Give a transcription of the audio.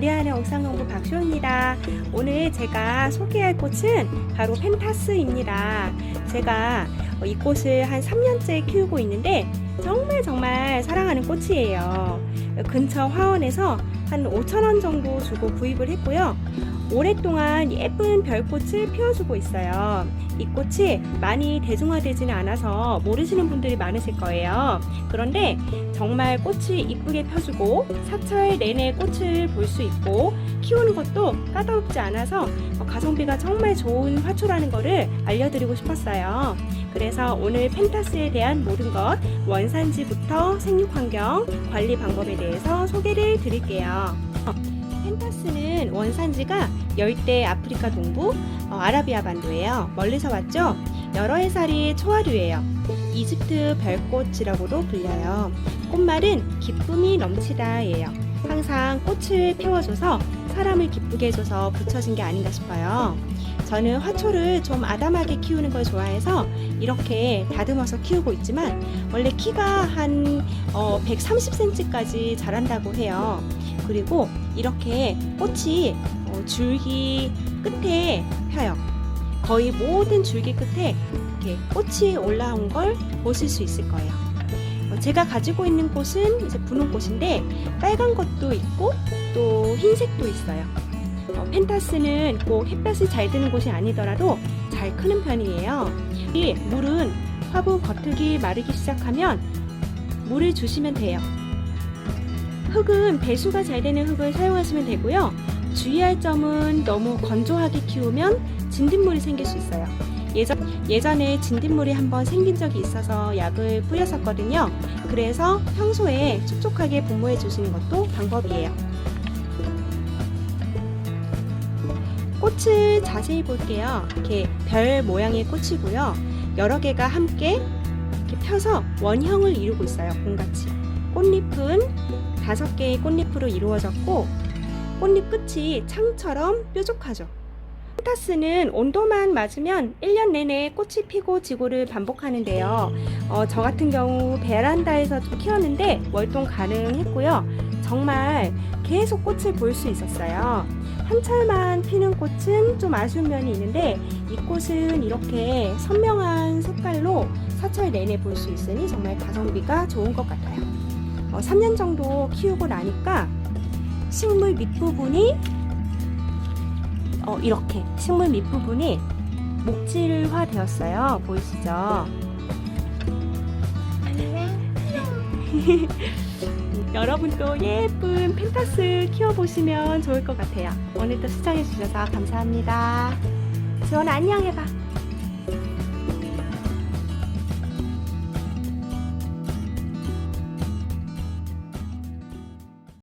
요리하는 옥상농부 박쇼입니다. 오늘 제가 소개할 꽃은 바로 펜타스입니다. 제가 이 꽃을 한 3년째 키우고 있는데 정말 정말 사랑하는 꽃이에요. 근처 화원에서 한 5,000원 정도 주고 구입을 했고요. 오랫동안 예쁜 별꽃을 피워주고 있어요. 이 꽃이 많이 대중화되지는 않아서 모르시는 분들이 많으실 거예요. 그런데 정말 꽃이 이쁘게 펴주고 사철 내내 꽃을 볼 수 있고 키우는 것도 까다롭지 않아서 가성비가 정말 좋은 화초라는 것을 알려드리고 싶었어요. 그래서 오늘 펜타스에 대한 모든 것, 원산지부터 생육 환경, 관리 방법에 대해서 소개를 드릴게요. 어, 펜타스는 원산지가 열대 아프리카 동부 어, 아라비아 반도예요. 멀리서 왔죠? 여러 해살이 초하류예요. 이집트 별꽃이라고도 불려요. 꽃말은 기쁨이 넘치다예요. 항상 꽃을 피워줘서 사람을 기쁘게 해줘서 붙여진 게 아닌가 싶어요. 저는 화초를 좀 아담하게 키우는 걸 좋아해서 이렇게 다듬어서 키우고 있지만 원래 키가 한 어, 130cm까지 자란다고 해요. 그리고 이렇게 꽃이 어, 줄기 끝에 펴요. 거의 모든 줄기 끝에 이렇게 꽃이 올라온 걸 보실 수 있을 거예요. 어, 제가 가지고 있는 꽃은 이제 분홍 꽃인데 빨간 것도 있고 또 흰색도 있어요. 어, 펜타스는 꼭 햇볕이 잘 드는 곳이 아니더라도 잘 크는 편이에요. 이 물은 화분 겉흙이 마르기 시작하면 물을 주시면 돼요. 흙은 배수가 잘 되는 흙을 사용하시면 되고요. 주의할 점은 너무 건조하게 키우면 진딧물이 생길 수 있어요. 예전, 예전에 진딧물이 한번 생긴 적이 있어서 약을 뿌렸었거든요. 그래서 평소에 촉촉하게 분무해 주시는 것도 방법이에요. 꽃을 자세히 볼게요. 이렇게 별 모양의 꽃이고요. 여러 개가 함께 이렇게 펴서 원형을 이루고 있어요. 공같이. 꽃잎은 다섯 개의 꽃잎으로 이루어졌고 꽃잎 끝이 창처럼 뾰족하죠. 펜타스는 온도만 맞으면 1년 내내 꽃이 피고 지고를 반복하는데요. 어, 저 같은 경우 베란다에서 좀 키웠는데 월동 가능했고요. 정말 계속 꽃을 볼 수 있었어요. 한 철만 피는 꽃은 좀 아쉬운 면이 있는데 이 꽃은 이렇게 선명한 색깔로 사철 내내 볼 수 있으니 정말 가성비가 좋은 것 같아요. 어, 3년 정도 키우고 나니까 식물 밑부분이 어, 이렇게 식물 밑부분이 목질화 되었어요. 보이시죠? 여러분도 예쁜 펜타스 키워보시면 좋을 것 같아요. 오늘도 시청해주셔서 감사합니다. 지원 안녕 해봐.